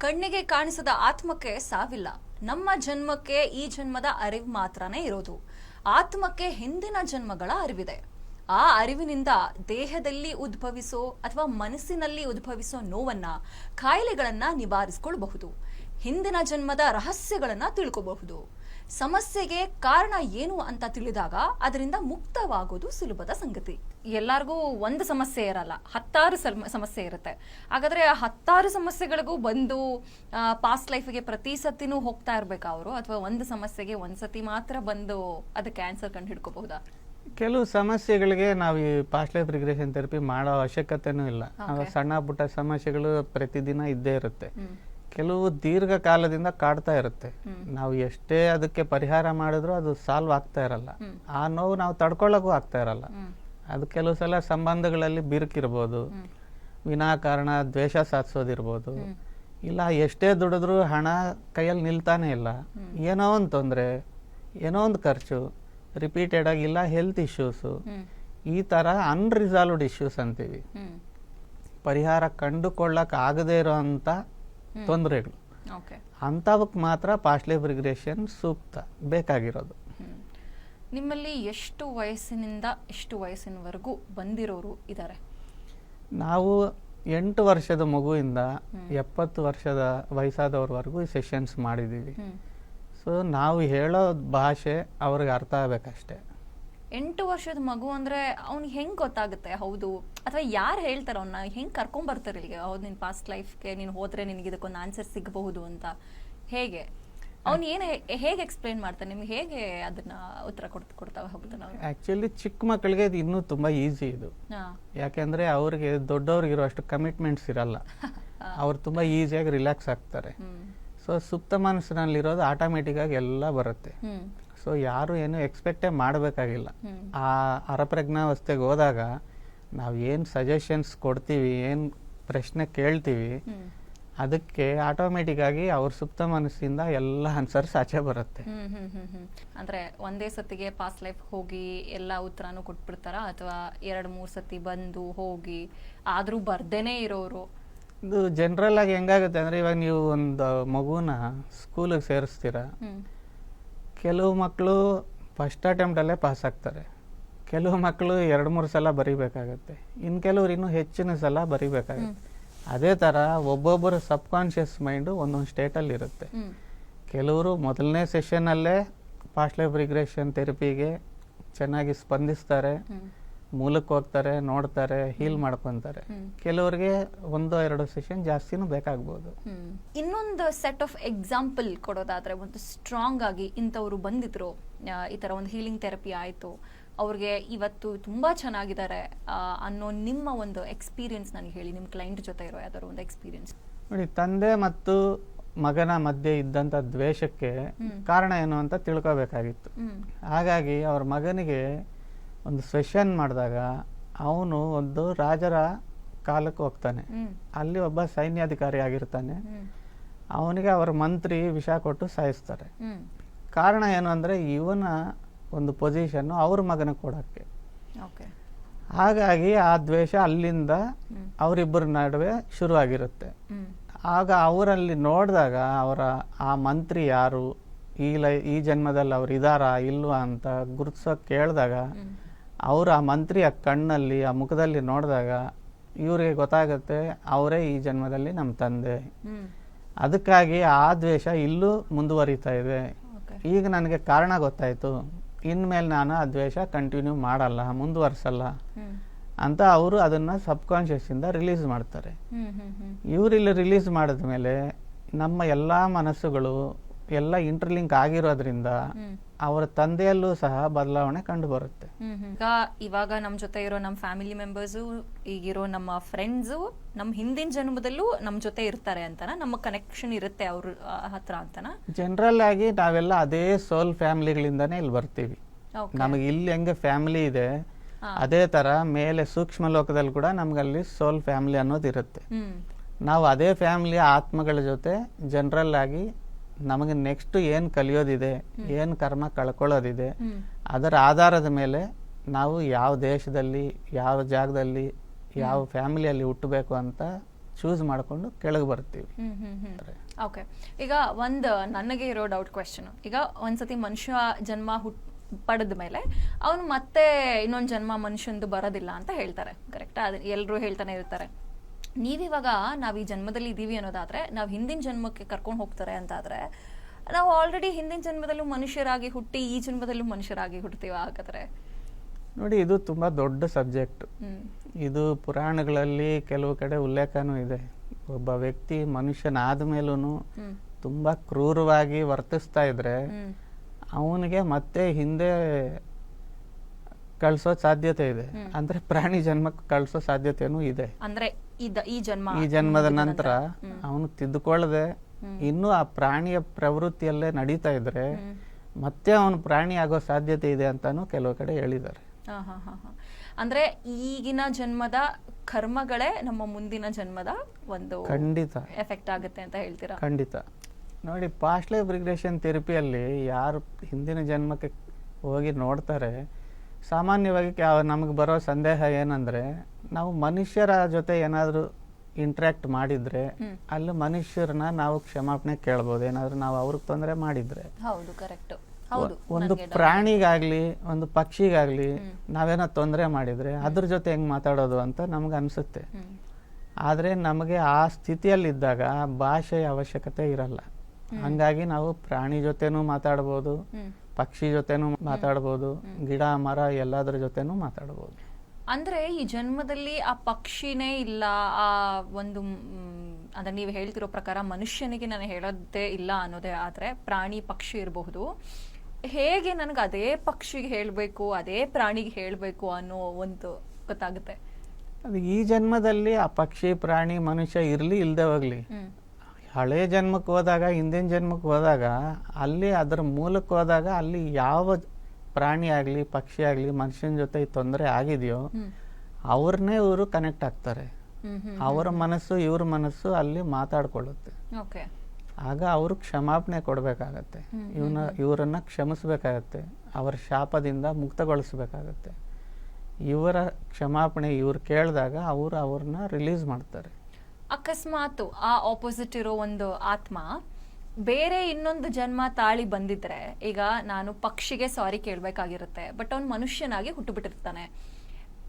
ಕಣ್ಣಿಗೆ ಕಾಣಿಸದ ಆತ್ಮಕ್ಕೆ ಸಾವಿಲ್ಲ. ನಮ್ಮ ಜನ್ಮಕ್ಕೆ ಈ ಜನ್ಮದ ಅರಿವು ಮಾತ್ರನೇ ಇರೋದು. ಆತ್ಮಕ್ಕೆ ಹಿಂದಿನ ಜನ್ಮಗಳ ಅರಿವಿದೆ. ಆ ಅರಿವಿನಿಂದ ದೇಹದಲ್ಲಿ ಉದ್ಭವಿಸೋ ಅಥವಾ ಮನಸ್ಸಿನಲ್ಲಿ ಉದ್ಭವಿಸೋ ನೋವನ್ನ ಕಾಯಿಲೆಗಳನ್ನ ನಿವಾರಿಸಿಕೊಳ್ಳಬಹುದು ಹಿಂದಿನ ಜನ್ಮದ ರಹಸ್ಯಗಳನ್ನ ತಿಳ್ಕೋಬಹುದು. ಸಮಸ್ಯೆಗೆ ಕಾರಣ ಏನು ಅಂತ ತಿಳಿದಾಗ ಅದರಿಂದ ಮುಕ್ತವಾಗೋದು ಸುಲಭದ ಸಂಗತಿ. ಎಲ್ಲರಿಗೂ ಒಂದು ಸಮಸ್ಯೆ ಇರಲ್ಲ ಹತ್ತಾರು ಸಮಸ್ಯೆ ಇರುತ್ತೆ. ಹಾಗಾದ್ರೆ ಆ ಹತ್ತಾರು ಸಮಸ್ಯೆಗಳಿಗೂ ಬಂದು ಪಾಸ್ಟ್ ಲೈಫ್ಗೆ ಪ್ರತಿ ಸತಿನೂ ಹೋಗ್ತಾ ಇರ್ಬೇಕಾ ಅವರು? ಅಥವಾ ಒಂದು ಸಮಸ್ಯೆಗೆ ಒಂದ್ಸತಿ ಮಾತ್ರ ಬಂದು ಅದಕ್ಕೆ ಆನ್ಸರ್ ಕಂಡು ಹಿಡ್ಕೋಬಹುದಾ? ಕೆಲವು ಸಮಸ್ಯೆಗಳಿಗೆ ನಾವು ಈ ಪಾಸ್ಟ್ ಲೈಫ್ ರಿಗ್ರೆಷನ್ ಥೆರಪಿ ಮಾಡೋ ಅವಶ್ಯಕತೆನೂ ಇಲ್ಲ. ಸಣ್ಣ ಪುಟ್ಟ ಸಮಸ್ಯೆಗಳು ಪ್ರತಿದಿನ ಇದ್ದೇ ಇರುತ್ತೆ. ಕೆಲವು ದೀರ್ಘಕಾಲದಿಂದ ಕಾಡ್ತಾ ಇರುತ್ತೆ. ನಾವು ಎಷ್ಟೇ ಅದಕ್ಕೆ ಪರಿಹಾರ ಮಾಡಿದ್ರು ಅದು ಸಾಲ್ವ್ ಆಗ್ತಾ ಇರಲ್ಲ. ಆ ನೋವು ನಾವು ತಡ್ಕೊಳ್ಳೋಕ್ಕೂ ಆಗ್ತಾ ಇರಲ್ಲ. ಅದು ಕೆಲವು ಸಲ ಸಂಬಂಧಗಳಲ್ಲಿ ಬಿರುಕಿರ್ಬೋದು. ವಿನಾಕಾರಣ ದ್ವೇಷ ಸಾಧಿಸೋದಿರ್ಬೋದು. ಇಲ್ಲ ಎಷ್ಟೇ ದುಡಿದ್ರು ಹಣ ಕೈಯಲ್ಲಿ ನಿಲ್ತಾನೆ ಇಲ್ಲ. ಏನೋ ಒಂದು ತೊಂದರೆ ಏನೋ ಒಂದು ಖರ್ಚು ರಿಪೀಟೆಡ್ ಆಗಿ ಇಲ್ಲ ಹೆಲ್ತ್ ಇಶ್ಯೂಸು ಈ ಥರ ಅನ್ರಿಸಾಲ್ವ್ಡ್ ಇಶ್ಯೂಸ್ ಅಂತೀವಿ. ಪರಿಹಾರ ಕಂಡುಕೊಳ್ಳಕ್ಕೆ ಆಗದೇ ಇರೋಂಥ ತೊಂದರೆಗಳು. ಅಂಥವಕ್ಕೆ ಮಾತ್ರ ಪಾಸ್ಟ್ ಲೈಫ್ ರಿಗ್ರೆಷನ್ ಸೂಕ್ತ ಬೇಕಾಗಿರೋದು. ನಿಮ್ಮಲ್ಲಿ ಎಷ್ಟು ವಯಸ್ಸಿನಿಂದ ಎಷ್ಟು ವಯಸ್ಸಿನವರೆಗೂ ಬಂದಿರೋರು ಇದ್ದಾರೆ ನಾವು ಎಂಟು ವರ್ಷದ ಮಗುವಿಂದ ಎಪ್ಪತ್ತು ವರ್ಷದ ವಯಸ್ಸಾದವ್ರವರೆಗೂ ಈ ಸೆಷನ್ಸ್ ಮಾಡಿದ್ದೀವಿ. ಸೊ ನಾವು ಹೇಳೋ ಭಾಷೆ ಅವ್ರಿಗೆ ಅರ್ಥ ಆಗ್ಬೇಕಷ್ಟೇ. ಎಂಟು ವರ್ಷದ ಮಗು ಅಂದ್ರೆ ಅವ್ನಿಗೆ ಹೆಂಗೆ ಗೊತ್ತಾಗುತ್ತೆ? ಹೌದು. ಅಥವಾ ಯಾರು ಹೇಳ್ತಾರೆ ಅವನ್ನ ಹೆಂಗೆ ಕರ್ಕೊಂಡ್ ಬರ್ತಾರೆ ಇಲ್ಲಿಗೆ? ಹೌದು ನಿನ್ ಪಾಸ್ಟ್ ಲೈಫ್ಗೆ ನೀನು ಹೋದ್ರೆ ನಿನಗೆ ಇದಕ್ಕೊಂದು ಆನ್ಸರ್ ಸಿಗಬಹುದು ಅಂತ. ಹೇಗೆ? ಅವ್ನು ಏನು ಹೇಗೆ ಎಕ್ಸ್ಪ್ಲೈನ್ ಮಾಡ್ತಾನೆ? ನಿಮ್ಗೆ ಹೇಗೆ ಅದನ್ನ ಉತ್ತರ ಕೊಡ್ತಾ ಕೊಡ್ತಾ ಹೌದು ಅವ್ನು ಆ್ಯಕ್ಚುಲಿ ಚಿಕ್ಕ ಮಕ್ಕಳಿಗೆ ಇದು ಇನ್ನೂ ತುಂಬ ಈಸಿ ಇದು. ಯಾಕೆಂದ್ರೆ ಅವ್ರಿಗೆ ದೊಡ್ಡವ್ರಿಗಿರೋ ಅಷ್ಟು ಕಮಿಟ್ಮೆಂಟ್ಸ್ ಇರಲ್ಲ. ಅವ್ರು ತುಂಬ ಈಸಿಯಾಗಿ ರಿಲ್ಯಾಕ್ಸ್ ಆಗ್ತಾರೆ. ಸೊ ಸುಪ್ತ ಮನಸ್ಸಿನಲ್ಲಿರೋದು ಆಟೋಮೆಟಿಕ್ಕಾಗಿ ಎಲ್ಲ ಬರುತ್ತೆ. ಸೊ ಯಾರು ಏನು ಎಕ್ಸ್ಪೆಕ್ಟೇ ಮಾಡಬೇಕಾಗಿಲ್ಲ. ಆ ಅರಪ್ರಜ್ಞಾವಸ್ಥೆಗೆ ಹೋದಾಗ ನಾವು ಏನು ಸಜೆಷನ್ಸ್ ಕೊಡ್ತೀವಿ ಏನು ಪ್ರಶ್ನೆ ಕೇಳ್ತೀವಿ ಅದಕ್ಕೆ ಆಟೋಮೆಟಿಕ್ ಆಗಿ ಅವ್ರ ಸುಪ್ತ ಮನಸ್ಸಿಂದ ಎಲ್ಲ ಆನ್ಸರ್ಸ್ ಆಚೆ ಬರುತ್ತೆ. ಅಂದ್ರೆ ಒಂದೇ ಸತಿಗೆ ಪಾಸ್ ಲೈಫ್ ಹೋಗಿ ಎಲ್ಲ ಉತ್ತರನೂ ಕೊಟ್ಬಿಡ್ತಾರ? ಅಥವಾ ಎರಡ್ ಮೂರ್ ಸತಿ ಬಂದು ಹೋಗಿ ಆದ್ರೂ ಬರ್ದೇನೆ ಇರೋರು? ಇದು ಜನರಲ್ ಆಗಿ ಹೆಂಗಾಗುತ್ತೆ ಅಂದ್ರೆ ಇವಾಗ ನೀವು ಒಂದು ಮಗುನ ಸ್ಕೂಲಿಗೆ ಸೇರಿಸ್ತೀರಾ? ಕೆಲವು ಮಕ್ಕಳು ಫಸ್ಟ್ ಅಟೆಂಪ್ಟಲ್ಲೇ ಪಾಸ್ ಆಗ್ತಾರೆ. ಕೆಲವು ಮಕ್ಕಳು ಎರಡು ಮೂರು ಸಲ ಬರಿಬೇಕಾಗುತ್ತೆ. ಇನ್ನು ಕೆಲವ್ರು ಇನ್ನೂ ಹೆಚ್ಚಿನ ಸಲ ಬರಿಬೇಕಾಗತ್ತೆ. ಅದೇ ಥರ ಒಬ್ಬೊಬ್ಬರ ಸಬ್ ಕಾನ್ಷಿಯಸ್ ಮೈಂಡು ಒಂದೊಂದು ಸ್ಟೇಟಲ್ಲಿ ಇರುತ್ತೆ. ಕೆಲವರು ಮೊದಲನೇ ಸೆಷನ್ನಲ್ಲೇ ಪಾಸ್ಟ್ ಲೈಫ್ ರಿಗ್ರೆಷನ್ ಥೆರಪಿಗೆ ಚೆನ್ನಾಗಿ ಸ್ಪಂದಿಸ್ತಾರೆ. ಮೂಲಕ್ಕೆ ಹೋಗ್ತಾರೆ ನೋಡ್ತಾರೆ ಹೀಲ್ ಮಾಡ್ಕೊಂತಾರೆ. ಕೆಲವರಿಗೆ ಒಂದು ಎರಡು ಸೆಷನ್ ಜಾಸ್ತಿನೂ ಬೇಕಾಗ್ಬೋದು. ಇನ್ನೊಂದು ಸೆಟ್ ಆಫ್ ಎಕ್ಸಾಂಪಲ್ ಕೊಡೋದಾದ್ರೆ ಒಂದು ಸ್ಟ್ರಾಂಗ್ ಆಗಿ ಇಂಥವ್ರು ಬಂದಿದ್ರು. ಈ ತರ ಒಂದು ಹೀಲಿಂಗ್ ಥೆರಪಿ ಆಯ್ತು. ಅವ್ರಿಗೆ ಇವತ್ತು ತುಂಬಾ ಚೆನ್ನಾಗಿದ್ದಾರೆ ಅನ್ನೋ ನಿಮ್ಮ ಒಂದು ಎಕ್ಸ್ಪೀರಿಯನ್ಸ್ ನನಗೆ ಹೇಳಿ ನಿಮ್ಮ ಕ್ಲೈಂಟ್ ಜೊತೆ ಇರೋ ಯಾವ್ದಾದ್ರು ಒಂದು ಎಕ್ಸ್ಪೀರಿಯನ್ಸ್ ನೋಡಿ ತಂದೆ ಮತ್ತು ಮಗನ ಮಧ್ಯೆ ಇದ್ದಂಥ ದ್ವೇಷಕ್ಕೆ ಕಾರಣ ಏನು ಅಂತ ತಿಳ್ಕೊಬೇಕಾಗಿತ್ತು. ಹಾಗಾಗಿ ಅವ್ರ ಮಗನಿಗೆ ಒಂದು ಸೆಷನ್ ಮಾಡಿದಾಗ ಅವನು ಒಂದು ರಾಜರ ಕಾಲಕ್ಕೆ ಹೋಗ್ತಾನೆ. ಅಲ್ಲಿ ಒಬ್ಬ ಸೈನ್ಯಾಧಿಕಾರಿ ಆಗಿರ್ತಾನೆ. ಅವನಿಗೆ ಅವರ ಮಂತ್ರಿ ವಿಷ ಕೊಟ್ಟು ಸಾಯಿಸ್ತಾರೆ. ಕಾರಣ ಏನು ಅಂದರೆ ಇವನ ಒಂದು ಪೊಸಿಷನ್ನು ಅವ್ರ ಮಗನ ಕೊಡೋಕ್ಕೆ. ಓಕೆ. ಹಾಗಾಗಿ ಆ ದ್ವೇಷ ಅಲ್ಲಿಂದ ಅವರಿಬ್ಬರ ನಡುವೆ ಶುರುವಾಗಿರುತ್ತೆ. ಆಗ ಅವರಲ್ಲಿ ನೋಡಿದಾಗ ಅವರ ಆ ಮಂತ್ರಿ ಯಾರು? ಈ ಲೈ ಈ ಜನ್ಮದಲ್ಲಿ ಅವ್ರು ಇದಾರಾ ಇಲ್ವಾ ಅಂತ ಗುರುತಿಸೋಕೆ ಕೇಳಿದಾಗ ಅವರು ಆ ಮಂತ್ರಿಯ ಕಣ್ಣಲ್ಲಿ ಆ ಮುಖದಲ್ಲಿ ನೋಡಿದಾಗ ಇವರಿಗೆ ಗೊತ್ತಾಗುತ್ತೆ ಅವರೇ ಈ ಜನ್ಮದಲ್ಲಿ ನಮ್ಮ ತಂದೆ. ಅದಕ್ಕಾಗಿ ಆ ದ್ವೇಷ ಇಲ್ಲೂ ಮುಂದುವರಿತಾ ಇದೆ. ಈಗ ನನಗೆ ಕಾರಣ ಗೊತ್ತಾಯಿತು. ಇನ್ಮೇಲೆ ನಾನು ಆ ದ್ವೇಷ ಕಂಟಿನ್ಯೂ ಮಾಡಲ್ಲ ಮುಂದುವರ್ಸಲ್ಲ ಅಂತ ಅವರು ಅದನ್ನು ಇಂದ ರಿಲೀಸ್ ಮಾಡ್ತಾರೆ. ಇವರಿಲ್ಲಿ ರಿಲೀಸ್ ಮಾಡಿದ್ಮೇಲೆ ನಮ್ಮ ಎಲ್ಲ ಮನಸ್ಸುಗಳು ಎಲ್ಲ ಇಂಟರ್ಲಿಂಕ್ ಆಗಿರೋದ್ರಿಂದ ಅವರ ತಂದೆಯಲ್ಲೂ ಸಹ ಬದಲಾವಣೆ ಕಂಡು ಬರುತ್ತೆ. ಈಗ ಇವಾಗ ನಮ್ ಜೊತೆ ಇರೋ ನಮ್ಮ ಫ್ಯಾಮಿಲಿ ಮೆಂಬರ್ಸ್ ಈಗಿರೋ ನಮ್ಮ ಫ್ರೆಂಡ್ಸು ನಮ್ಮ ಹಿಂದಿನ ಜನ್ಮದಲ್ಲೂ ನಮ್ ಜೊತೆ ಇರ್ತಾರೆ ಅಂತಾನ? ನಮ್ಮ ಕನೆಕ್ಷನ್ ಇರುತ್ತೆ ಅವ್ರ ಹತ್ರ ಅಂತಾನ? ಜನರಲ್ ಆಗಿ ನಾವೆಲ್ಲ ಅದೇ ಸೋಲ್ ಫ್ಯಾಮಿಲಿಗಳಿಂದಾನೆ ಇಲ್ಲಿ ಬರ್ತೀವಿ. ನಮಗೆ ಇಲ್ಲಿ ಹೆಂಗ ಫ್ಯಾಮಿಲಿ ಇದೆ ಅದೇ ತರ ಮೇಲೆ ಸೂಕ್ಷ್ಮ ಲೋಕದಲ್ಲಿ ಕೂಡ ನಮಗಲ್ಲಿ ಸೋಲ್ ಫ್ಯಾಮಿಲಿ ಅನ್ನೋದು ಇರುತ್ತೆ. ನಾವು ಅದೇ ಫ್ಯಾಮಿಲಿಯ ಆತ್ಮಗಳ ಜೊತೆ ಜನರಲ್ ಆಗಿ ನಮಗೆ ನೆಕ್ಸ್ಟ್ ಏನು ಕಲಿಯೋದಿದೆ ಏನು ಕರ್ಮ ಕಳ್ಕೊಳ್ಳೋದಿದೆ ಅದರ ಆಧಾರದ ಮೇಲೆ ನಾವು ಯಾವ ದೇಶದಲ್ಲಿ ಯಾವ ಜಾಗದಲ್ಲಿ ಯಾವ ಫ್ಯಾಮಿಲಿಯಲ್ಲಿ ಹುಟ್ಟಬೇಕು ಅಂತ ಚೂಸ್ ಮಾಡಿಕೊಂಡು ಕೆಳಗೆ ಬರ್ತೀವಿ. ಓಕೆ ಈಗ ಒಂದು ನನಗೆ ಇರೋ ಡೌಟ್ ಕ್ವೆಶನ್ ಈಗ ಒಂದ್ಸತಿ ಮನುಷ್ಯ ಜನ್ಮ ಹುಟ್ ಪಡೆದ ಮೇಲೆ ಅವನು ಮತ್ತೆ ಇನ್ನೊಂದು ಜನ್ಮ ಮನುಷ್ಯಂದು ಬರೋದಿಲ್ಲ ಅಂತ ಹೇಳ್ತಾರೆ. ಕರೆಕ್ಟ್ ಅದು ಎಲ್ಲರೂ ಹೇಳ್ತಾನೆ ಇರ್ತಾರೆ. ನೀವಿವಾಗ ನಾವು ಈ ಜನ್ಮದಲ್ಲಿ ಇದ್ದೀವಿ ಅನ್ನೋದಾದ್ರೆ ನಾವು ಹಿಂದಿನ ಜನ್ಮಕ್ಕೆ ಕರ್ಕೊಂಡು ಹೋಗ್ತಾರೆ ಅಂತಾದ್ರೆ ನಾವು ಆಲ್ರೆಡಿ ಹಿಂದಿನ ಜನ್ಮದಲ್ಲೂ ಮನುಷ್ಯರಾಗಿ ಹುಟ್ಟಿ ಈ ಜನ್ಮದಲ್ಲೂ ಮನುಷ್ಯರಾಗಿ ಹುಡ್ತೀವ ಹಾಗಾದ್ರೆ? ನೋಡಿ ಇದು ತುಂಬ ದೊಡ್ಡ ಸಬ್ಜೆಕ್ಟ್. ಇದು ಪುರಾಣಗಳಲ್ಲಿ ಕೆಲವು ಕಡೆ ಉಲ್ಲೇಖನೂ ಇದೆ. ಒಬ್ಬ ವ್ಯಕ್ತಿ ಮನುಷ್ಯನಾದ ಮೇಲೂ ತುಂಬ ಕ್ರೂರವಾಗಿ ವರ್ತಿಸ್ತಾ ಇದ್ರೆ ಅವನಿಗೆ ಮತ್ತೆ ಹಿಂದೆ ಕಳ್ಸೋ ಸಾಧ್ಯತೆ ಇದೆ. ಅಂದ್ರೆ ಪ್ರಾಣಿ ಜನ್ಮಕ್ಕೆ ಕಳಿಸೋ ಸಾಧ್ಯತೆನೂ ಇದೆ. ಅಂದ್ರೆ ಈ ಜನ್ಮ ಈ ಜನ್ಮದ ನಂತರ ಅವನು ತಿದ್ದುಕೊಳ್ಳದೆ ಇನ್ನೂ ಆ ಪ್ರಾಣಿಯ ಪ್ರವೃತ್ತಿಯಲ್ಲೇ ನಡೀತಾ ಇದ್ರೆ ಮತ್ತೆ ಅವನು ಪ್ರಾಣಿ ಆಗೋ ಸಾಧ್ಯತೆ ಇದೆ ಅಂತಾನು ಕೆಲವು ಕಡೆ ಹೇಳಿದ್ದಾರೆ. ಅಂದ್ರೆ ಈಗಿನ ಜನ್ಮದ ಕರ್ಮಗಳೇ ನಮ್ಮ ಮುಂದಿನ ಜನ್ಮದ ಒಂದು ಖಂಡಿತ. ಎಫೆಕ್ಟ್ ಆಗುತ್ತೆ ಅಂತ ಹೇಳ್ತೀರಾ? ಖಂಡಿತ. ನೋಡಿ ಪಾಸ್ಟ್ ಲೈಫ್ ರಿಗ್ರೆಷನ್ ಥೆರಪಿಯಲ್ಲಿ ಯಾರು ಹಿಂದಿನ ಜನ್ಮಕ್ಕೆ ಹೋಗಿ ನೋಡ್ತಾರೆ ಸಾಮಾನ್ಯವಾಗಿ ನಮಗೆ ಬರೋ ಸಂದೇಹ ಏನಂದ್ರೆ ನಾವು ಮನುಷ್ಯರ ಜೊತೆ ಏನಾದರೂ ಇಂಟ್ರ್ಯಾಕ್ಟ್ ಮಾಡಿದ್ರೆ ಅಲ್ಲಿ ಮನುಷ್ಯರನ್ನ ನಾವು ಕ್ಷಮಾಪಣೆ ಕೇಳ್ಬೋದು. ಏನಾದರೂ ನಾವು ಅವ್ರಿಗೆ ತೊಂದರೆ ಮಾಡಿದ್ರೆ. ಹೌದು ಕರೆಕ್ಟ್. ಒಂದು ಪ್ರಾಣಿಗಾಗ್ಲಿ ಒಂದು ಪಕ್ಷಿಗಾಗ್ಲಿ ನಾವೇನೋ ತೊಂದರೆ ಮಾಡಿದ್ರೆ ಅದ್ರ ಜೊತೆ ಹೆಂಗ್ ಮಾತಾಡೋದು ಅಂತ ನಮ್ಗೆ ಅನ್ಸುತ್ತೆ. ಆದರೆ ನಮಗೆ ಆ ಸ್ಥಿತಿಯಲ್ಲಿದ್ದಾಗ ಭಾಷೆಯ ಅವಶ್ಯಕತೆ ಇರಲ್ಲ. ಹಂಗಾಗಿ ನಾವು ಪ್ರಾಣಿ ಜೊತೆನೂ ಮಾತಾಡ್ಬೋದು. ಪಕ್ಷಿ ಜೊತೆನೂ ಮಾತಾಡ್ಬೋದು ಗಿಡ ಮರ ಎಲ್ಲದರ ಜೊತೆನೂ ಮಾತಾಡ್ಬೋದು. ಅಂದ್ರೆ ಈ ಜನ್ಮದಲ್ಲಿ ಆ ಪಕ್ಷಿನೇ ಇಲ್ಲ ಆ ಒಂದು ಅಂದ್ರೆ ನೀವು ಹೇಳ್ತಿರೋ ಪ್ರಕಾರ ಮನುಷ್ಯನಿಗೆ ನಾನು ಹೇಳೋದೇ ಇಲ್ಲ ಅನ್ನೋದೇ ಆದ್ರೆ ಪ್ರಾಣಿ ಪಕ್ಷಿ ಇರಬಹುದು. ಹೇಗೆ ನನಗೆ ಅದೇ ಪಕ್ಷಿಗೆ ಹೇಳ್ಬೇಕು ಅದೇ ಪ್ರಾಣಿಗೆ ಹೇಳ್ಬೇಕು ಅನ್ನೋ ಒಂದು ಗೊತ್ತಾಗುತ್ತೆ. ಅದು ಈ ಜನ್ಮದಲ್ಲಿ ಆ ಪಕ್ಷಿ ಪ್ರಾಣಿ ಮನುಷ್ಯ ಇರ್ಲಿ ಇಲ್ದೇ ಹೋಗ್ಲಿ. ಹ್ಮ್ ಹಳೆ ಜನ್ಮಕ್ಕೆ ಹೋದಾಗ ಹಿಂದಿನ ಜನ್ಮಕ್ಕೆ ಹೋದಾಗ ಅಲ್ಲಿ ಅದರ ಮೂಲಕ್ಕೆ ಹೋದಾಗ ಅಲ್ಲಿ ಯಾವ ಪ್ರಾಣಿ ಆಗಲಿ ಪಕ್ಷಿ ಆಗಲಿ ಮನುಷ್ಯನ ಜೊತೆ ತೊಂದರೆ ಆಗಿದೆಯೋ ಅವ್ರನ್ನೇ ಇವರು ಕನೆಕ್ಟ್ ಆಗ್ತಾರೆ. ಅವರ ಮನಸ್ಸು ಇವ್ರ ಮನಸ್ಸು ಅಲ್ಲಿ ಮಾತಾಡ್ಕೊಳ್ಳುತ್ತೆ. ಆಗ ಅವರು ಕ್ಷಮಾಪಣೆ ಕೊಡಬೇಕಾಗತ್ತೆ. ಇವನ ಇವರನ್ನ ಕ್ಷಮಿಸಬೇಕಾಗತ್ತೆ. ಅವರ ಶಾಪದಿಂದ ಮುಕ್ತಗೊಳಿಸಬೇಕಾಗತ್ತೆ. ಇವರ ಕ್ಷಮಾಪಣೆ ಇವ್ರು ಕೇಳಿದಾಗ ಅವರು ಅವ್ರನ್ನ ರಿಲೀಸ್ ಮಾಡ್ತಾರೆ. ಅಕಸ್ಮಾತ್ ಆ ಆಪೋಸಿಟ್ ಇರೋ ಒಂದು ಆತ್ಮ ಬೇರೆ ಇನ್ನೊಂದು ಜನ್ಮ ತಾಳಿ ಬಂದಿದ್ರೆ ಈಗ ನಾನು ಪಕ್ಷಿಗೆ ಸಾರಿ ಕೇಳ್ಬೇಕಾಗಿರುತ್ತೆ ಬಟ್ ಅವ್ನು ಮನುಷ್ಯನಾಗಿ ಹುಟ್ಟುಬಿಟ್ಟಿರ್ತಾನೆ.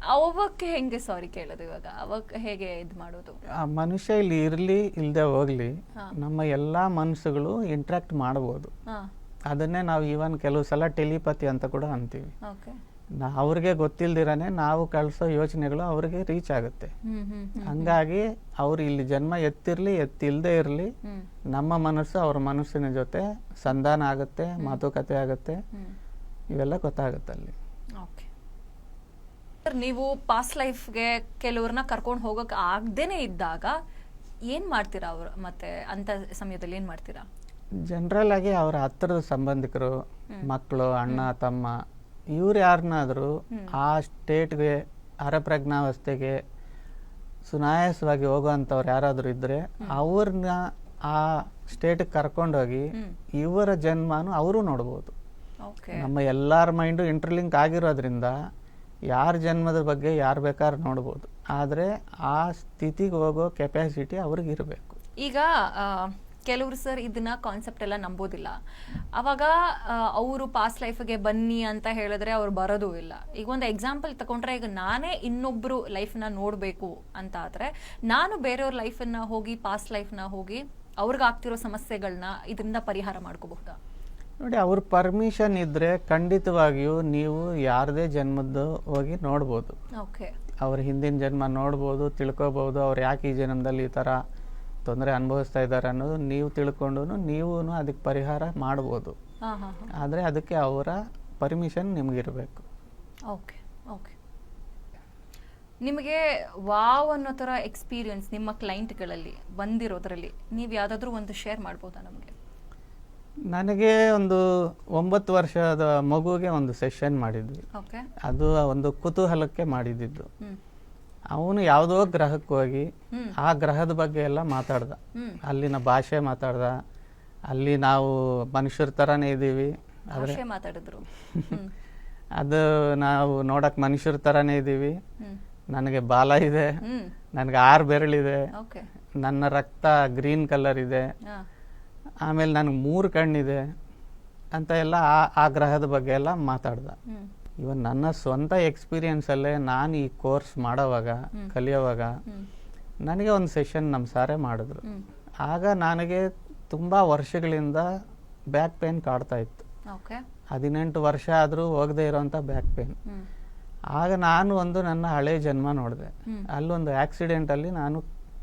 ಅವಕ್ಕೆ ಹೆಂಗೆ ಸಾರಿ ಕೇಳೋದು ಇವಾಗ? ಅವಕ್ಕೆ ಹೇಗೆ ಇದು ಮಾಡೋದು? ಆ ಮನುಷ್ಯ ಇಲ್ಲಿ ಇರಲಿ ಇಲ್ಲದೆ ಹೋಗ್ಲಿ ನಮ್ಮ ಎಲ್ಲಾ ಮನಸ್ಸುಗಳು ಇಂಟ್ರಾಕ್ಟ್ ಮಾಡ್ಬೋದು. ಹಾ. ಅದನ್ನೇ ನಾವು ಈವನ್ ಕೆಲವು ಸಲ ಟೆಲಿಪತಿ ಅಂತ ಕೂಡ ಅಂತೀವಿ. ಅವ್ರಿಗೆ ಗೊತ್ತಿಲ್ದಿರಾನೆ ನಾವು ಕಳಿಸೋ ಯೋಚನೆಗಳು ಅವ್ರಿಗೆ ರೀಚ್ ಆಗುತ್ತೆ. ಹಂಗಾಗಿ ಅವ್ರು ಇಲ್ಲಿ ಜನ್ಮ ಎತ್ತಿರ್ಲಿ ಎತ್ತಿಲ್ದೇ ಇರಲಿ ನಮ್ಮ ಮನಸ್ಸು ಅವ್ರ ಮನಸ್ಸಿನ ಜೊತೆ ಸಂಧಾನ ಆಗುತ್ತೆ ಮಾತುಕತೆ ಆಗುತ್ತೆ. ಇವೆಲ್ಲ ಗೊತ್ತಾಗುತ್ತೆ ಅಲ್ಲಿ. ನೀವು ಪಾಸ್ಟ್ ಲೈಫ್ಗೆ ಕೆಲವ್ರನ್ನ ಕರ್ಕೊಂಡು ಹೋಗಕ್ ಆಗ್ದೇನೆ ಇದ್ದಾಗ ಏನ್ ಮಾಡ್ತೀರಾ ಅವ್ರು? ಮತ್ತೆ ಅಂತ ಸಮಯದಲ್ಲಿ ಏನ್ ಮಾಡ್ತೀರಾ? ಜನರಲ್ ಆಗಿ ಅವರ ಹತ್ತಿರದ ಸಂಬಂಧಿಕರು ಮಕ್ಕಳು ಅಣ್ಣ ತಮ್ಮ ಇವ್ರು ಯಾರನ್ನಾದರೂ ಆ ಸ್ಟೇಟ್ಗೆ ಅರಪ್ರಜ್ಞಾವಸ್ಥೆಗೆ ಸುನಾಯಾಸವಾಗಿ ಹೋಗುವಂಥವ್ರು ಯಾರಾದರೂ ಇದ್ದರೆ ಅವ್ರನ್ನ ಆ ಸ್ಟೇಟ್ಗೆ ಕರ್ಕೊಂಡೋಗಿ ಇವರ ಜನ್ಮನು ಅವರು ನೋಡ್ಬೋದು. ನಮ್ಮ ಎಲ್ಲರ ಮೈಂಡು ಇಂಟರ್ಲಿಂಕ್ ಆಗಿರೋದ್ರಿಂದ ಯಾರ ಜನ್ಮದ ಬಗ್ಗೆ ಯಾರು ಬೇಕಾದ್ರೂ ನೋಡ್ಬೋದು. ಆದರೆ ಆ ಸ್ಥಿತಿಗೆ ಹೋಗೋ ಕೆಪಾಸಿಟಿ ಅವ್ರಿಗೆ ಇರಬೇಕು. ಈಗ ಕೆಲವರು ಸರ್ ಇದನ್ನ ಕಾನ್ಸೆಪ್ಟ್ ಎಲ್ಲ ನಂಬೋದಿಲ್ಲ. ಅವಾಗ ಅವರು ಪಾಸ್ಟ್ ಲೈಫ್ಗೆ ಬನ್ನಿ ಅಂತ ಹೇಳಿದ್ರೆ ಅವ್ರು ಬರೋದು ಇಲ್ಲ. ಈಗ ಒಂದು ಎಕ್ಸಾಂಪಲ್ ತಗೊಂಡ್ರೆ ಈಗ ನಾನೇ ಇನ್ನೊಬ್ರು ಲೈಫ್ನ ನೋಡಬೇಕು ಅಂತ ಆದ್ರೆ ನಾನು ಬೇರೆಯವ್ರ ಲೈಫನ್ನ ಹೋಗಿ ಪಾಸ್ಟ್ ಲೈಫ್ನ ಹೋಗಿ ಅವ್ರಿಗಾಗ್ತಿರೋ ಸಮಸ್ಯೆಗಳನ್ನ ಇದರಿಂದ ಪರಿಹಾರ ಮಾಡ್ಕೋಬಹುದಾ? ನೋಡಿ ಅವ್ರ ಪರ್ಮಿಷನ್ ಇದ್ರೆ ಖಂಡಿತವಾಗಿಯೂ ನೀವು ಯಾರದೇ ಜನ್ಮದ್ದು ಹೋಗಿ ನೋಡ್ಬೋದು. ಓಕೆ ಅವ್ರ ಹಿಂದಿನ ಜನ್ಮ ನೋಡ್ಬೋದು ತಿಳ್ಕೊಬೋದು ಅವ್ರು ಯಾಕೆ ಈ ಜನ್ಮದಲ್ಲಿ ಈ ಥರ ತೊಂದರೆ ಅನುಭವಿಸ್ತಾ ಇದ್ದಾರೆ ಅನ್ನೋದು ನೀವು ತಿಳ್ಕೊಂಡು ನೀವು ಅದಕ್ಕೆ ಪರಿಹಾರ ಮಾಡ್ಬೋದು. ಆದರೆ ಅದಕ್ಕೆ ಅವರ ಪರ್ಮಿಷನ್ ನಿಮಗಿರಬೇಕು. Okay okay. ನಿಮಗೆ ವಾವ್ ಅನ್ನೋ ಥರ ಎಕ್ಸ್ಪೀರಿಯನ್ಸ್ ನಿಮ್ಮ ಕ್ಲೈಂಟ್ಗಳಲ್ಲಿ ಬಂದಿರೋದ್ರಲ್ಲಿ ನೀವು ಯಾವುದಾದ್ರೂ ಒಂದು ಶೇರ್ ಮಾಡ್ಬೋದಾ ನಮಗೆ? ನನಗೆ ಒಂದು ಒಂಬತ್ತು ವರ್ಷದ ಮಗುವಿಗೆ ಒಂದು ಸೆಷನ್ ಮಾಡಿದ್ವಿ. ಓಕೆ. ಅದು ಒಂದು ಕುತೂಹಲಕ್ಕೆ ಮಾಡಿದ್ದು. ಅವನು ಯಾವುದೋ ಗ್ರಹಕ್ಕೆ ಹೋಗಿ ಆ ಗ್ರಹದ ಬಗ್ಗೆ ಎಲ್ಲ ಮಾತಾಡ್ದ. ಅಲ್ಲಿನ ಭಾಷೆ ಮಾತಾಡ್ದ. ಅಲ್ಲಿ ನಾವು ಮನುಷ್ಯರ ಥರನೇ ಇದ್ದೀವಿ. ಆದರೆ ಮಾತಾಡಿದ್ರು. ಅದು ನಾವು ನೋಡಕ್ ಮನುಷ್ಯರ ಥರನೇ ಇದ್ದೀವಿ. ನನಗೆ ಬಾಲ ಇದೆ. ನನಗೆ ಆರು ಬೆರಳಿದೆ. ನನ್ನ ರಕ್ತ ಗ್ರೀನ್ ಕಲರ್ ಇದೆ. ಆಮೇಲೆ ನನಗೆ ಮೂರು ಕಣ್ಣಿದೆ ಅಂತ ಎಲ್ಲ ಆ ಆ ಗ್ರಹದ ಬಗ್ಗೆ ಎಲ್ಲ ಮಾತಾಡ್ದ. ಇವನ್ ನನ್ನ ಸ್ವಂತ ಎಕ್ಸ್ಪೀರಿಯನ್ಸಲ್ಲೇ ನಾನು ಈ ಕೋರ್ಸ್ ಮಾಡೋವಾಗ ಕಲಿಯೋವಾಗ ನನಗೆ ಒಂದು ಸೆಷನ್ ನಮ್ಮ ಸಾರೇ ಮಾಡಿದ್ರು. ಆಗ ನನಗೆ ತುಂಬ ವರ್ಷಗಳಿಂದ ಬ್ಯಾಕ್ ಪೇನ್ ಕಾಡ್ತಾ ಇತ್ತು. ಹದಿನೆಂಟು ವರ್ಷ ಆದರೂ ಹೋಗದೇ ಇರೋವಂಥ ಬ್ಯಾಕ್ ಪೇನ್ ಆಗ ನಾನು ಒಂದು ನನ್ನ ಹಳೆ ಜನ್ಮ ನೋಡಿದೆ. ಅಲ್ಲೊಂದು ಆಕ್ಸಿಡೆಂಟಲ್ಲಿ ನಾನು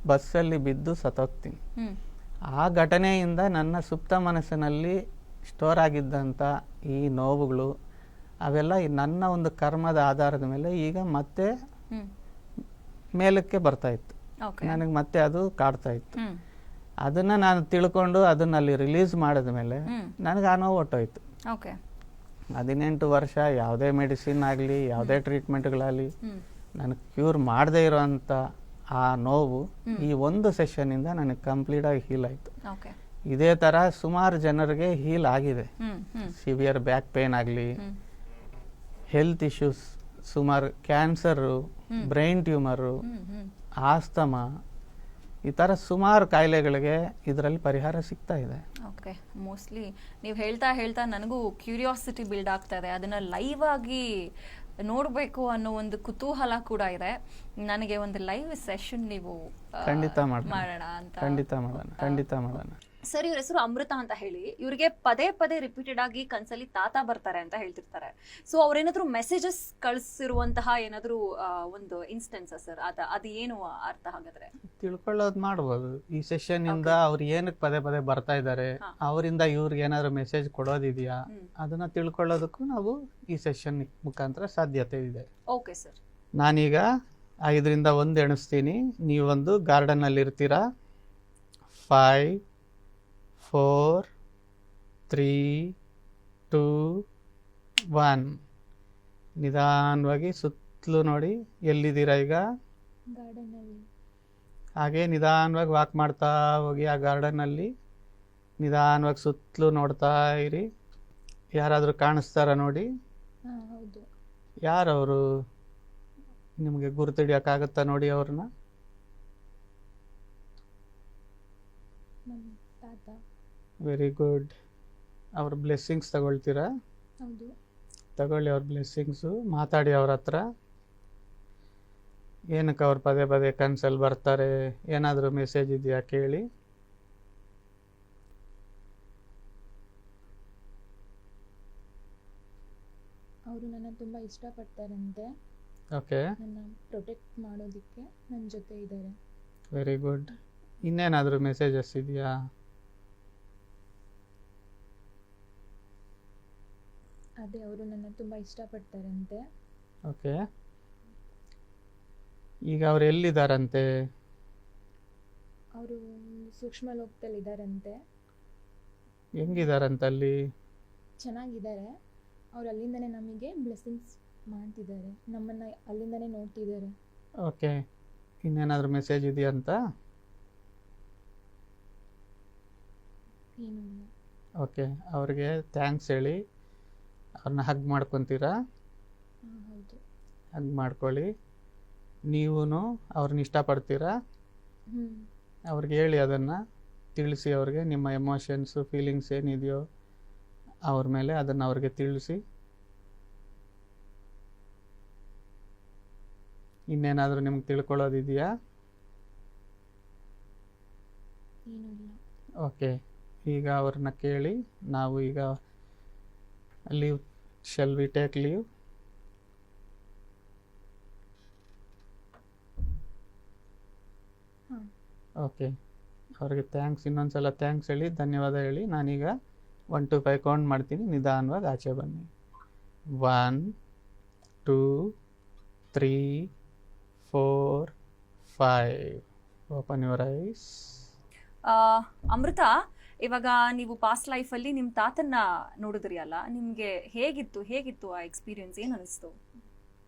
ಬಸ್ಸಲ್ಲಿ ಬಿದ್ದು ಸತ್ತೋಗ್ತೀನಿ. ಆ ಘಟನೆಯಿಂದ ನನ್ನ ಸುಪ್ತ ಮನಸ್ಸಿನಲ್ಲಿ ಸ್ಟೋರ್ ಆಗಿದ್ದಂಥ ಈ ನೋವುಗಳು ಅವೆಲ್ಲ ನನ್ನ ಒಂದು ಕರ್ಮದ ಆಧಾರದ ಮೇಲೆ ಈಗ ಮತ್ತೆ ಮೇಲಕ್ಕೆ ಬರ್ತಾ ಇತ್ತು. ನನಗೆ ಮತ್ತೆ ಅದು ಕಾಡ್ತಾ ಇತ್ತು. ಅದನ್ನ ನಾನು ತಿಳ್ಕೊಂಡು ಅದನ್ನ ಅಲ್ಲಿ ರಿಲೀಸ್ ಮಾಡಿದ ಮೇಲೆ ನನಗೆ ಆ ನೋವು ಹೊಟ್ಟೋಯ್ತು ಹದಿನೆಂಟು ವರ್ಷ ಯಾವುದೇ ಮೆಡಿಸಿನ್ ಆಗಲಿ ಯಾವುದೇ ಟ್ರೀಟ್ಮೆಂಟ್ಗಳಾಗಲಿ ನನಗೆ ಕ್ಯೂರ್ ಮಾಡದೇ ಇರೋಂಥ ಆ ನೋವು ಈ ಒಂದು ಸೆಷನ್ನಿಂದ ನನಗೆ ಕಂಪ್ಲೀಟಾಗಿ ಹೀಲ್ ಆಯಿತು. ಇದೇ ಥರ ಸುಮಾರು ಜನರಿಗೆ ಹೀಲ್ ಆಗಿದೆ. ಸಿವಿಯರ್ ಬ್ಯಾಕ್ ಪೇನ್ ಆಗಲಿ ಹೆಲ್ತ್ ಇಶ್ಯೂಸ್ ಸುಮಾರು ಕ್ಯಾನ್ಸರು ಬ್ರೈನ್ ಟ್ಯೂಮರು ಆಸ್ತಮ ಈ ಥರ ಸುಮಾರು ಕಾಯಿಲೆಗಳಿಗೆ ಇದರಲ್ಲಿ ಪರಿಹಾರ ಸಿಗ್ತಾ ಇದೆ. ಓಕೆ ಮೋಸ್ಟ್ಲಿ ನೀವು ಹೇಳ್ತಾ ಹೇಳ್ತಾ ನನಗೂ ಕ್ಯೂರಿಯಾಸಿಟಿ ಬಿಲ್ಡ್ ಆಗ್ತಾ ಇದೆ ಅದನ್ನ ಲೈವ್ ಆಗಿ ನೋಡಬೇಕು ಅನ್ನೋ ಒಂದು ಕುತೂಹಲ ಕೂಡ ಇದೆ. ನನಗೆ ಒಂದು ಲೈವ್ ಸೆಷನ್ ನೀವು ಖಂಡಿತ ಮಾಡೋಣ. ಮಾಡೋಣ ಅಂತ ಖಂಡಿತ ಮಾಡೋಣ. ಖಂಡಿತ ಮಾಡೋಣ. ಸರ್ ಇವ್ರ ಹೆಸರು ಅಮೃತ ಅಂತ ಹೇಳಿ ಇವ್ರಿಗೆ ಪದೇ ಪದೇ ರಿಪೀಟೆಡ್ ಆಗಿ ಕನ್ಸಲ್ಲಿ ತಾತ ಬರ್ತಾರೆ ಅಂತ ಹೇಳ್ತಿರ್ತಾರೆ. ಸೊ ಅವ್ರೇನಾದ್ರು ಮೆಸೇಜಸ್ ಕಳಿಸಿರುವಂತಹ ಏನಾದ್ರು ಒಂದು ಇನ್ಸ್ಟೆನ್ಸ್ ಸರ್? ಅದ ಅದು ಏನು ಅರ್ಥ ಹಾಗಾದ್ರೆ? ತಿಳ್ಕೊಳ್ಳೋದು ಮಾಡ್ಬೋದು. ಈ ಸೆಷನ್ ಇಂದ ಅವ್ರು ಏನಕ್ಕೆ ಪದೇ ಪದೇ ಬರ್ತಾ ಇದ್ದಾರೆ. ಅವರಿಂದ ಇವ್ರಿಗೆ ಏನಾದ್ರು ಮೆಸೇಜ್ ಕೊಡೋದಿದೆಯಾ ಅದನ್ನ ತಿಳ್ಕೊಳ್ಳೋದಕ್ಕೂ ನಾವು ಈ ಸೆಷನ್ ಮುಖಾಂತರ ಸಾಧ್ಯತೆ ಇದೆ. ಓಕೆ ಸರ್ ನಾನೀಗ ಐದರಿಂದ ಒಂದು ಎಣಿಸ್ತೀನಿ. ನೀವೊಂದು ಗಾರ್ಡನ್ ಅಲ್ಲಿ ಇರ್ತೀರಾ five four three two one ನಿಧಾನವಾಗಿ ಸುತ್ತಲೂ ನೋಡಿ ಎಲ್ಲಿದ್ದೀರಾ ಈಗ? ಹಾಗೆ ನಿಧಾನವಾಗಿ ವಾಕ್ ಮಾಡ್ತಾ ಹೋಗಿ ಆ ಗಾರ್ಡನ್ನಲ್ಲಿ ನಿಧಾನವಾಗಿ ಸುತ್ತಲೂ ನೋಡ್ತಾ ಇರಿ. ಯಾರಾದರೂ ಕಾಣಿಸ್ತಾರ ನೋಡಿ? ಯಾರವರು? ನಿಮಗೆ ಗುರುತಿಡಿಯೋಕ್ಕಾಗತ್ತಾ ನೋಡಿ ಅವ್ರನ್ನ ನಮ್ಮ ತಾತ ವೆರಿ ಗುಡ್ ಅವ್ರ ಬ್ಲೆಸ್ಸಿಂಗ್ಸ್ ತಗೊಳ್ತೀರಾ? ಹೌದು. ತಗೊಳ್ಳಿ ಅವ್ರ ಬ್ಲೆಸ್ಸಿಂಗ್ಸು ಮಾತಾಡಿ ಅವ್ರ ಹತ್ರ. ಏನಕ್ಕೆ ಅವ್ರು ಪದೇ ಪದೇ ಕನ್ಸಲ್ಲಿ ಬರ್ತಾರೆ? ಏನಾದರೂ ಮೆಸೇಜ್ ಇದೆಯಾ ಕೇಳಿ? ಅವರು ನನ್ನ ತುಂಬ ಇಷ್ಟಪಡ್ತಾರಂತೆ. ಓಕೆ ನನ್ನ ಪ್ರೊಟೆಕ್ಟ್ ಮಾಡೋದಕ್ಕೆ ನನ್ನ ಜೊತೆ ಇದ್ದಾರೆ. ವೆರಿ ಗುಡ್ ಇನ್ನೇನಾದರೂ ಮೆಸೇಜಸ್ ಇದೆಯಾ? ಅದೇ ಅವರು ನನ್ನ ತುಂಬ ಇಷ್ಟಪಡ್ತಾರಂತೆ. ಓಕೆ. ಈಗ ಅವ್ರು ಎಲ್ಲಿದ್ದಾರಂತೆ ಅವರು ಸೂಕ್ಷ್ಮ ಲೋಕದಲ್ಲಿ ಇದ್ದಾರಂತೆ ಹೆಂಗಿದಾರಂತೆ ಅಲ್ಲಿ? ಚೆನ್ನಾಗಿದ್ದಾರೆ. ಅವ್ರು ಅಲ್ಲಿಂದನೇ ನಮಗೆ ಬ್ಲೆಸ್ಸಿಂಗ್ಸ್ ಮಾಡ್ತಿದ್ದಾರೆ. ನಮ್ಮನ್ನು ಅಲ್ಲಿಂದನೇ ನೋಡ್ತಿದ್ದಾರೆ. ಓಕೆ. ಇನ್ನೇನಾದರೂ ಮೆಸೇಜ್ ಇದೆಯಾ ಅಂತ? ಇಲ್ಲ. ಓಕೆ. ಅವ್ರಿಗೆ ಥ್ಯಾಂಕ್ಸ್ ಹೇಳಿ. ಅವ್ರನ್ನ ಹಗ್ ಮಾಡ್ಕೊತೀರಾ? ಹಗ್ ಮಾಡ್ಕೊಳ್ಳಿ. ನೀವೂ ಅವ್ರನ್ನ ಇಷ್ಟಪಡ್ತೀರಾ? ಅವ್ರಿಗೆ ಹೇಳಿ ಅದನ್ನು. ತಿಳಿಸಿ ಅವ್ರಿಗೆ ನಿಮ್ಮ ಎಮೋಷನ್ಸು ಫೀಲಿಂಗ್ಸ್ ಏನಿದೆಯೋ ಅವ್ರ ಮೇಲೆ ಅದನ್ನು ಅವ್ರಿಗೆ ತಿಳಿಸಿ. ಇನ್ನೇನಾದರೂ ನಿಮ್ಗೆ ತಿಳ್ಕೊಳ್ಳೋದಿದೆಯಾ? ಓಕೆ ಈಗ ಅವ್ರನ್ನ ಕೇಳಿ ನಾವು ಈಗ leave shall we take leave okay ಅವ್ರಿಗೆ ಥ್ಯಾಂಕ್ಸ್ ಇನ್ನೊಂದ್ಸಲ ಥ್ಯಾಂಕ್ಸ್ ಹೇಳಿ ಧನ್ಯವಾದ ಹೇಳಿ. ನಾನೀಗ ಒನ್ ಟು ಫೈವ್ ಕೌಂಟ್ ಮಾಡ್ತೀನಿ. ನಿಧಾನವಾಗಿ ಆಚೆ ಬನ್ನಿ. One two three four five open your eyes Amrita ಇವಾಗ ನೀವು ಪಾಸ್ಟ್ ಲೈಫಲ್ಲಿ ನಿಮ್ಮ ತಾತನ್ನ ನೋಡಿದ್ರಿ ಅಲ್ಲ? ನಿಮ್ಗೆ ಹೇಗಿತ್ತು ಹೇಗಿತ್ತು ಆ ಎಕ್ಸ್ಪೀರಿಯನ್ಸ್ ಏನ್ ಅನಿಸ್ತು?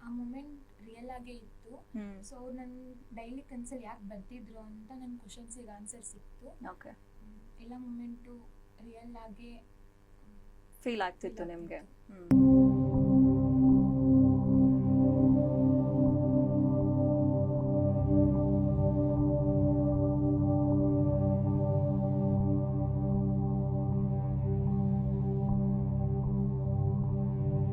ಆ ಮೂಮೆಂಟ್ ರಿಯಲ್ ಆಗೇ ಇತ್ತು. ಸೊ ಅವ್ರು ನನ್ನ ಡೈಲಿ ಕನ್ಸಲ್ ಯಾಕೆ ಬರ್ತಿದ್ರು ಅಂತ ನನ್ನ ಕ್ವಶನ್ಸಿಗೆ ಆನ್ಸರ್ ಸಿಕ್ತು ಓಕೆ ಎಲ್ಲ ಮೂಮೆಂಟು ರಿಯಲ್ ಆಗೇ ಫೀಲ್ ಆಗ್ತಿತ್ತು. ನಿಮಗೆ. ಹ್ಮ್.